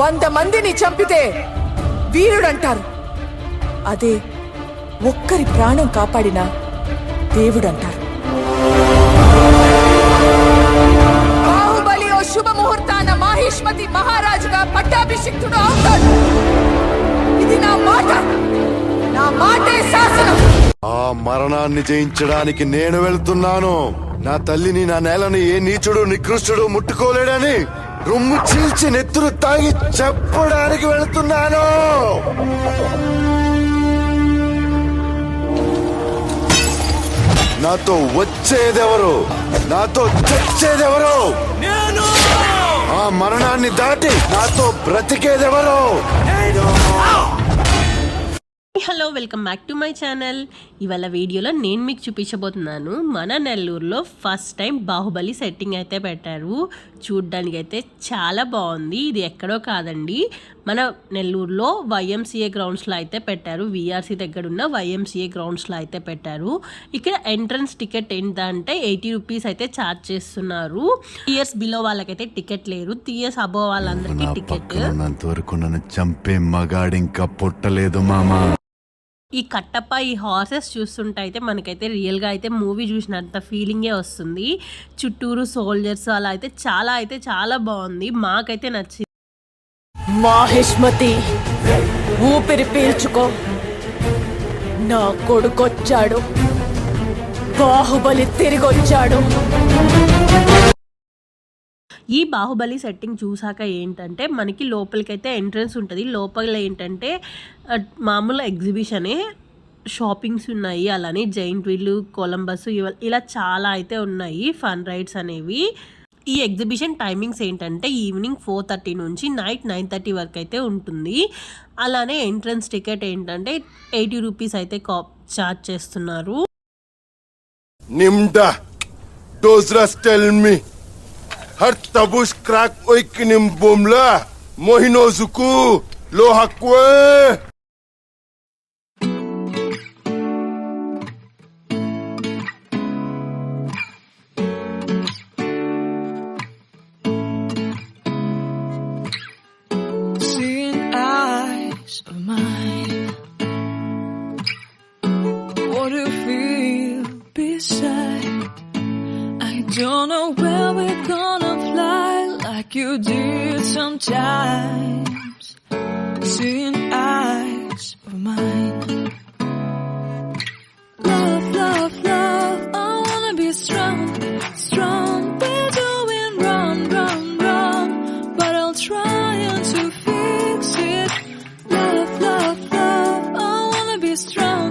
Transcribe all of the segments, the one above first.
వంద మందిని చంపితే వీరుడంటారు. అదే ఒక్కరి ప్రాణం కాపాడిన దేవుడంటారు. బాహుబలి ఓ శుభ ముహూర్తాన మాహిష్మతి మహారాజుగా పట్టాభిషిక్తుడు అవుతాడు. ఇది నా మాట. నా మాటే శాసనం. ఆ మరణాన్ని జయించడానికి నేను వెళ్తున్నాను. నా తల్లిని నా నేలని ఏ నీచుడు నికృష్టుడు ముట్టుకోలేడని రొమ్ము చీల్చి నెత్తురు తాగి చెప్పడానికి వెళ్తున్నాను. నాతో వచ్చేదెవరు? నాతో చచ్చేదెవరు? ఆ మరణాన్ని దాటి నాతో బ్రతికేదెవరు? Hello welcome back to my channel. ఇవాళ వీడియోలో నేను మీకు చూపించబోతున్నాను మన నెల్లూరులో ఫస్ట్ టైం బాహుబలి సెట్టింగ్ అయితే పెట్టారు. చూడ్డానికి అయితే చాలా బాగుంది. ఇది ఎక్కడో కాదండి. మన నెల్లూరులో వైఎంసీఏ గ్రౌండ్స్లో అయితే పెట్టారు. విఆర్సీ దగ్గర ఉన్న వైఎంసీఏ గ్రౌండ్స్లో అయితే పెట్టారు. ఇక్కడ ఎంట్రన్స్ టికెట్ ఏంటంటే ఎయిటీ రూపీస్ అయితే ఛార్జ్ చేస్తున్నారు. ఇయర్స్ బిలో వాళ్ళకైతే టికెట్ లేరు త్రీ ఇయర్స్ అబో వాళ్ళందరికీ టికెట్. చంపే మగాడింకా పుట్టలేదు మామా. ఈ కట్టప్ప ఈ హార్సెస్ చూస్తుంటే అయితే మనకైతే రియల్గా అయితే మూవీ చూసినంత ఫీలింగే వస్తుంది. చుట్టూరు సోల్జర్స్ అలా అయితే చాలా అయితే చాలా బాగుంది. మాకైతే నచ్చింది మాహిష్మతి ఊపిరి పీల్చుకో. నా కొడుకొచ్చాడు. బాహుబలి తిరిగొచ్చాడు. ఈ బాహుబలి సెట్టింగ్ చూసాక ఏంటంటే మనకి లోపలికైతే ఎంట్రన్స్ ఉంటుంది. లోపల ఏంటంటే మామూలు ఎగ్జిబిషనే షాపింగ్స్ ఉన్నాయి. అలానే జైంట్ వీల్ కొలంబస్ ఇవ- ఇలా చాలా అయితే ఉన్నాయి ఫన్ రైడ్స్ అనేవి. ఈ ఎగ్జిబిషన్ టైమింగ్స్ ఏంటంటే ఈవినింగ్ ఫోర్ థర్టీ నుంచి నైట్ నైన్ థర్టీ వరకు అయితే ఉంటుంది. అలానే ఎంట్రన్స్ టికెట్ ఏంటంటే ఎయిటీ రూపీస్ అయితే కా చార్జ్ చేస్తున్నారు. Nimda, Dozras tell me Hart tabus krak oikinim bomla. Mohino zuku lohakwe. What do you feel beside? I don't know where like you did sometimes. Seeing eyes of mine. Love, love, love. I wanna be strong, strong. We're doing wrong, wrong, wrong. But I'll try to fix it. Love, love, love. I wanna be strong,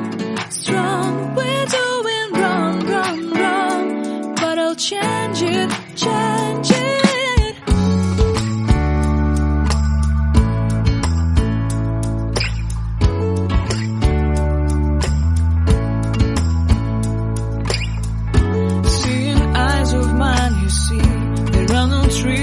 strong. We're doing wrong, wrong, wrong. But I'll change it, change